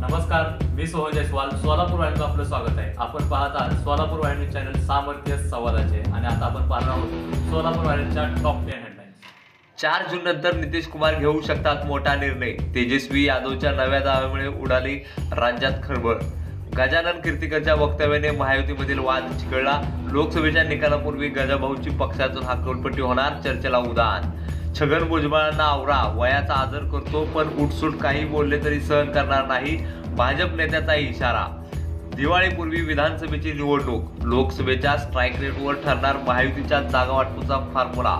नमस्कार मी सोहन जयस्वाल सोलापूर वाहिनीचं आपलं स्वागत आहे. आपण पाहत आहात सोलापूर वाहिनी चॅनल सामर्थ्य संवादाचे आणि आता आपण पाहणार आहोत सोलापूर वाहिनीच्या टॉप टेन हेडलाईन्स चार जून नंतर नितीश कुमार घेऊ शकतात मोठा निर्णय. तेजस्वी यादवच्या नव्या दाव्यामुळे उडाली राज्यात खळबळ. गजानन कीर्तिकरच्या वक्तव्याने महायुतीमधील वाद चिघळला लोकसभेच्या निकालापूर्वी गजाभाऊची पक्षातून हाकलपट्टी होणार चर्चेला उदाहरण. छगन भुजबळांना आवरा वयाचा आदर करतो पण उठसूट काही बोलले तरी सहन करणार नाही भाजप नेत्याचा इशारा. दिवाळीपूर्वी विधानसभेची निवडणूक लोकसभेच्या स्ट्राईक रेटवर ठरणार महायुतीच्या जागा वाटपूचा फॉर्म्युला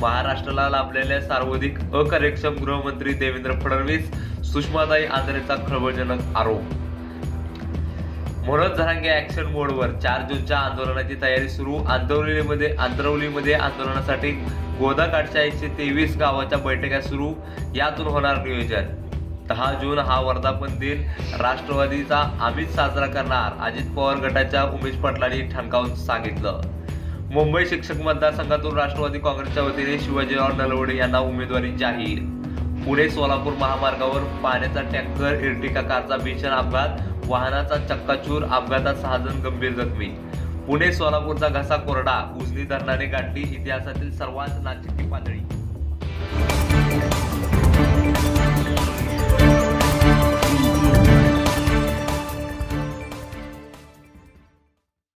महाराष्ट्राला लाभलेल्या सर्वाधिक अकार्यक्षम गृहमंत्री देवेंद्र फडणवीस सुषमाताई आंध्रेचा खळबळजनक आरोप. मनोज धरांगे ऍक्शन मोडवर चार जूनच्या आंदोलनाची तयारी सुरू. आंतरवलीमध्ये आंतरवलीमध्ये आंदोलनासाठी गोदाकाठच्या एकशे तेवीस गावाच्या बैठका सुरू. यातून होणार नियोजन. दहा जून हा वर्धापन दिन. राष्ट्रवादीचा आम्हीच साजरा करणार. अजित पवार गटाच्या उमेश पाटलांनी ठणकावून सांगितलं. मुंबई शिक्षक मतदारसंघातून राष्ट्रवादी काँग्रेसच्या वतीने शिवाजीराव नलवडे यांना उमेदवारी जाहीर. पुणे सोलापूर महामार्गावर पाण्याचा टँकर इर्टिका कारचा भीषण अपघात वाहनाचा चक्काचूर अपघातात सहा जण गंभीर जखमी. पुणे सोलापूरचा घसा कोरडा उजनी धरणाने गाठली इतिहासातील सर्वात नाचिकी पातळी.